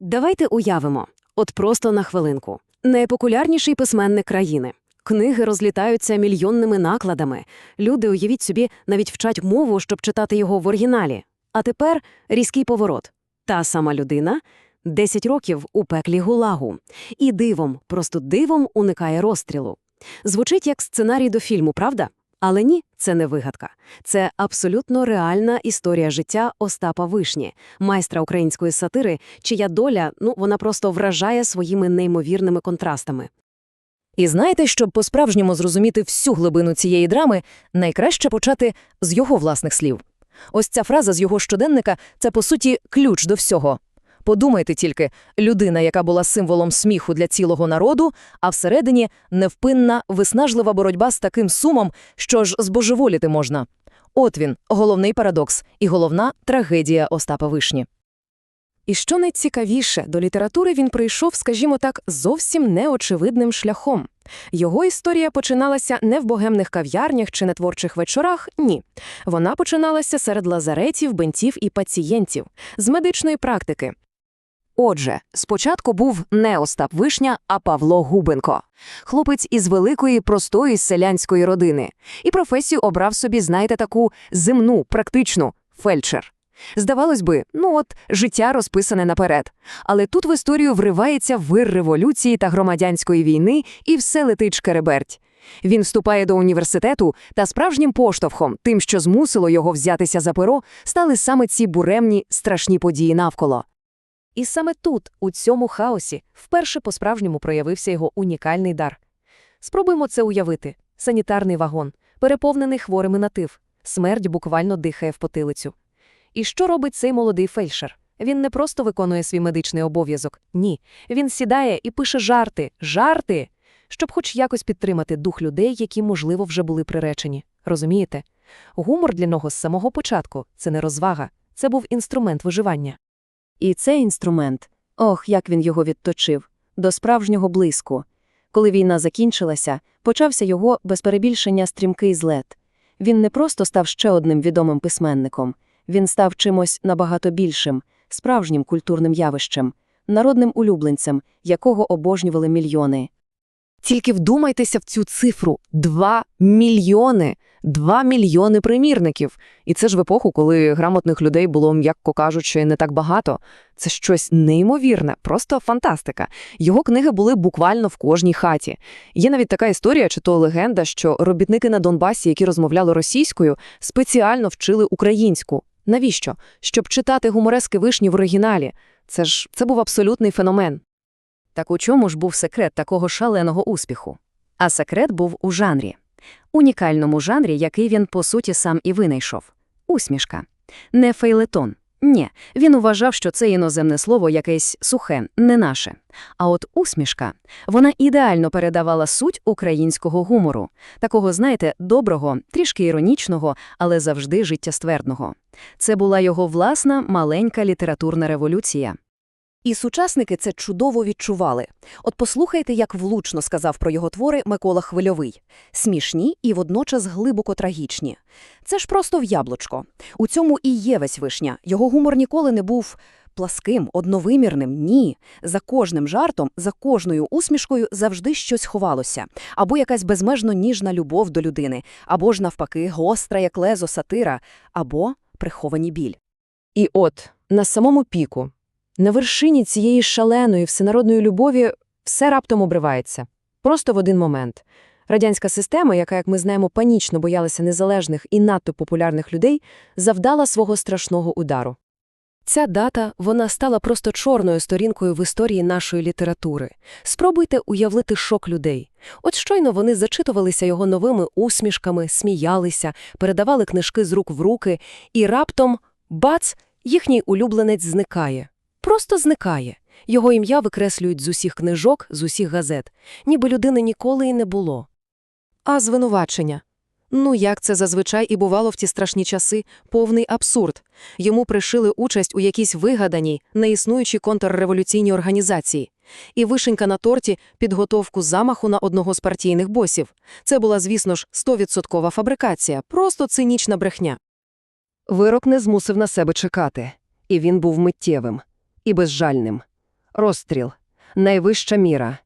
Давайте уявимо, от просто на хвилинку. Найпопулярніший письменник країни. Книги розлітаються мільйонними накладами. Люди, уявіть собі, навіть вчать мову, щоб читати його в оригіналі. А тепер різкий поворот. Та сама людина 10 років у пеклі гулагу. І дивом, просто дивом уникає розстрілу. Звучить як сценарій до фільму, правда? Але ні, це не вигадка. Це абсолютно реальна історія життя Остапа Вишні, майстра української сатири, чия доля, ну, вона просто вражає своїми неймовірними контрастами. І знаєте, щоб по-справжньому зрозуміти всю глибину цієї драми, найкраще почати з його власних слів. Ось ця фраза з його щоденника – це, по суті, ключ до всього. Подумайте тільки, людина, яка була символом сміху для цілого народу, а всередині невпинна, виснажлива боротьба з таким сумом, що ж збожеволіти можна. От він, головний парадокс і головна трагедія Остапа Вишні. І що найцікавіше, до літератури він прийшов, скажімо так, зовсім неочевидним шляхом. Його історія починалася не в богемних кав'ярнях чи на творчих вечорах, ні. Вона починалася серед лазаретів, бентів і пацієнтів, з медичної практики. Отже, спочатку був не Остап Вишня, а Павло Губенко. Хлопець із великої, простої селянської родини. І професію обрав собі, знаєте, таку земну, практичну – фельдшер. Здавалось би, ну от, життя розписане наперед. Але тут в історію вривається вир революції та громадянської війни, і все летить шкереберть. Він вступає до університету, та справжнім поштовхом, тим, що змусило його взятися за перо, стали саме ці буремні, страшні події навколо. І саме тут, у цьому хаосі, вперше по-справжньому проявився його унікальний дар. Спробуємо це уявити. Санітарний вагон, переповнений хворими на тиф. Смерть буквально дихає в потилицю. І що робить цей молодий фельдшер? Він не просто виконує свій медичний обов'язок. Ні. Він сідає і пише жарти, жарти, щоб хоч якось підтримати дух людей, які, можливо, вже були приречені. Розумієте? Гумор для нього з самого початку – це не розвага, це був інструмент виживання. І цей інструмент, ох, як він його відточив, до справжнього блиску. Коли війна закінчилася, почався його, без перебільшення, стрімкий злет. Він не просто став ще одним відомим письменником, він став чимось набагато більшим, справжнім культурним явищем, народним улюбленцем, якого обожнювали мільйони. Тільки вдумайтеся в цю цифру – 2 мільйони. 2 мільйони примірників. І це ж в епоху, коли грамотних людей було, м'яко кажучи, не так багато. Це щось неймовірне, просто фантастика. Його книги були буквально в кожній хаті. Є навіть така історія, чи то легенда, що робітники на Донбасі, які розмовляли російською, спеціально вчили українську. Навіщо? Щоб читати гуморески вишні в оригіналі. Це ж це був абсолютний феномен. Так у чому ж був секрет такого шаленого успіху? А секрет був у жанрі. Унікальному жанрі, який він, по суті, сам і винайшов. Усмішка. Не фейлетон. Ні, він вважав, що це іноземне слово якесь сухе, не наше. А от усмішка, вона ідеально передавала суть українського гумору. Такого, знаєте, доброго, трішки іронічного, але завжди життєствердного. Це була його власна маленька літературна революція. І сучасники це чудово відчували. От послухайте, як влучно сказав про його твори Микола Хвильовий. Смішні і водночас глибоко трагічні. Це ж просто в яблучко. У цьому і є весь вишня. Його гумор ніколи не був пласким, одновимірним. Ні. За кожним жартом, за кожною усмішкою завжди щось ховалося. Або якась безмежно ніжна любов до людини, або ж навпаки гостра, як лезо сатира, або приховані біль. І от, на самому піку, на вершині цієї шаленої всенародної любові все раптом обривається. Просто в один момент. Радянська система, яка, як ми знаємо, панічно боялася незалежних і надто популярних людей, завдала свого страшного удару. Ця дата, вона стала просто чорною сторінкою в історії нашої літератури. Спробуйте уявити шок людей. От щойно вони зачитувалися його новими усмішками, сміялися, передавали книжки з рук в руки, і раптом, бац, їхній улюбленець зникає. Просто зникає. Його ім'я викреслюють з усіх книжок, з усіх газет, ніби людини ніколи і не було. А звинувачення? Ну, як це зазвичай і бувало в ті страшні часи, повний абсурд. Йому пришили участь у якійсь вигаданій, неіснуючій контрреволюційній організації. І вишенька на торті – підготовку замаху на одного з партійних босів. Це була, звісно ж, стовідсоткова фабрикація, просто цинічна брехня. Вирок не змусив на себе чекати. І він був миттєвим. І безжальним. Розстріл. Найвища міра.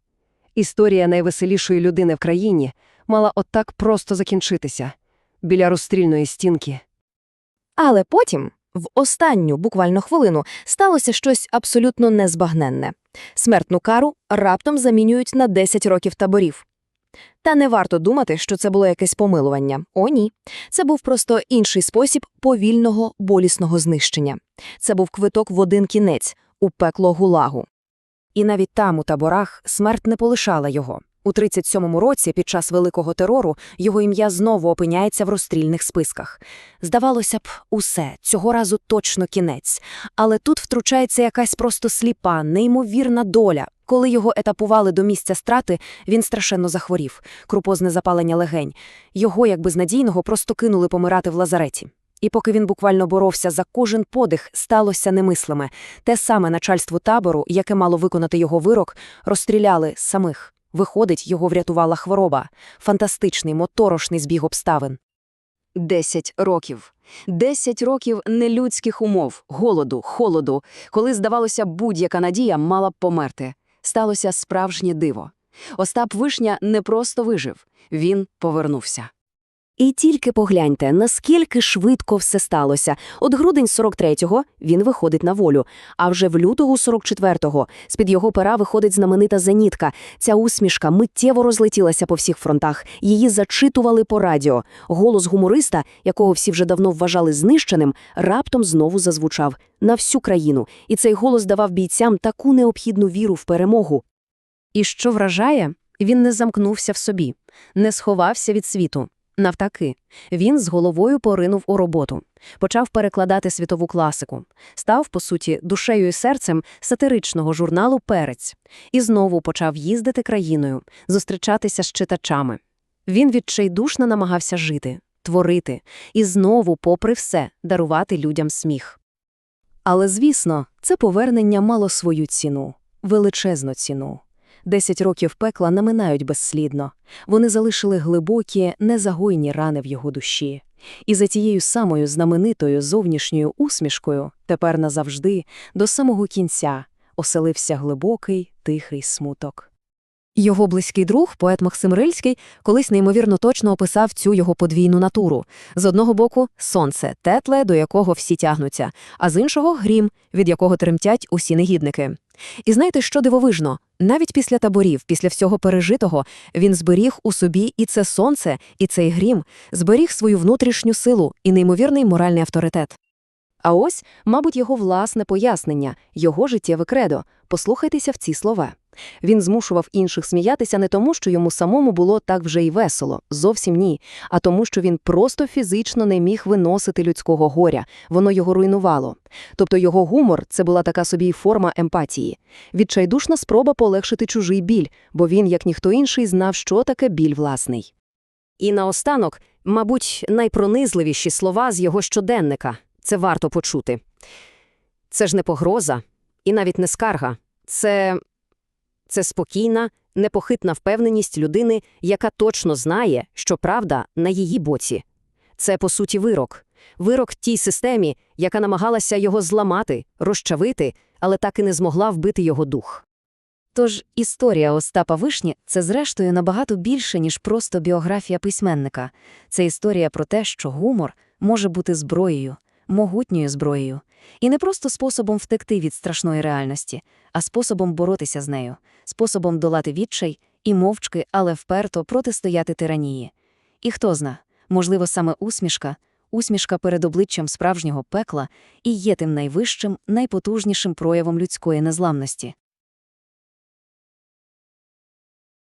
Історія найвеселішої людини в країні мала отак просто закінчитися. Біля розстрільної стінки. Але потім, в останню буквально хвилину, сталося щось абсолютно незбагненне. Смертну кару раптом замінюють на 10 років таборів. Та не варто думати, що це було якесь помилування. О, ні. Це був просто інший спосіб повільного, болісного знищення. Це був квиток в один кінець у пекло гулагу. І навіть там, у таборах, смерть не полишала його. У 37-му році, під час Великого терору, його ім'я знову опиняється в розстрільних списках. Здавалося б, усе, цього разу точно кінець. Але тут втручається якась просто сліпа, неймовірна доля. Коли його етапували до місця страти, він страшенно захворів, крупозне запалення легень. Його, як безнадійного, просто кинули помирати в лазареті. І поки він буквально боровся за кожен подих, сталося немислиме. Те саме начальство табору, яке мало виконати його вирок, розстріляли самих. Виходить, його врятувала хвороба. Фантастичний, моторошний збіг обставин. Десять років. Десять років нелюдських умов, голоду, холоду, коли, здавалося, будь-яка надія мала б померти. Сталося справжнє диво. Остап Вишня не просто вижив, він повернувся. І тільки погляньте, наскільки швидко все сталося. От грудень 43-го він виходить на волю, а вже в лютого 44-го з-під його пера виходить знаменита зенітка. Ця усмішка миттєво розлетілася по всіх фронтах. Її зачитували по радіо. Голос гумориста, якого всі вже давно вважали знищеним, раптом знову зазвучав на всю країну. І цей голос давав бійцям таку необхідну віру в перемогу. І що вражає, він не замкнувся в собі, не сховався від світу. Навтаки, він з головою поринув у роботу, почав перекладати світову класику, став, по суті, душею і серцем сатиричного журналу Перець і знову почав їздити країною, зустрічатися з читачами. Він відчайдушно намагався жити, творити і знову, попри все, дарувати людям сміх. Але, звісно, це повернення мало свою ціну, величезну ціну. Десять років пекла наминають безслідно. Вони залишили глибокі, незагойні рани в його душі. І за тією самою знаменитою зовнішньою усмішкою тепер назавжди, до самого кінця, оселився глибокий, тихий смуток. Його близький друг, поет Максим Рильський, колись неймовірно точно описав цю його подвійну натуру. З одного боку – сонце, тетле, до якого всі тягнуться, а з іншого – грім, від якого тремтять усі негідники. І знаєте, що дивовижно? Навіть після таборів, після всього пережитого, він зберіг у собі і це сонце, і цей грім, зберіг свою внутрішню силу і неймовірний моральний авторитет. А ось, мабуть, його власне пояснення, його життєве кредо. Послухайтеся в ці слова. Він змушував інших сміятися не тому, що йому самому було так вже й весело, зовсім ні, а тому, що він просто фізично не міг виносити людського горя, воно його руйнувало. Тобто його гумор – це була така собі форма емпатії. Відчайдушна спроба полегшити чужий біль, бо він, як ніхто інший, знав, що таке біль власний. І наостанок, мабуть, найпронизливіші слова з його щоденника. Це варто почути. Це ж не погроза і навіть не скарга. Це, це спокійна, непохитна впевненість людини, яка точно знає, що правда на її боці. Це, по суті, вирок. Вирок тій системі, яка намагалася його зламати, розчавити, але так і не змогла вбити його дух. Тож історія Остапа Вишні – це зрештою набагато більше, ніж просто біографія письменника. Це історія про те, що гумор може бути зброєю, могутньою зброєю. І не просто способом втекти від страшної реальності, а способом боротися з нею, способом долати відчай і мовчки, але вперто протистояти тиранії. І хто зна, можливо, саме усмішка, усмішка перед обличчям справжнього пекла і є тим найвищим, найпотужнішим проявом людської незламності.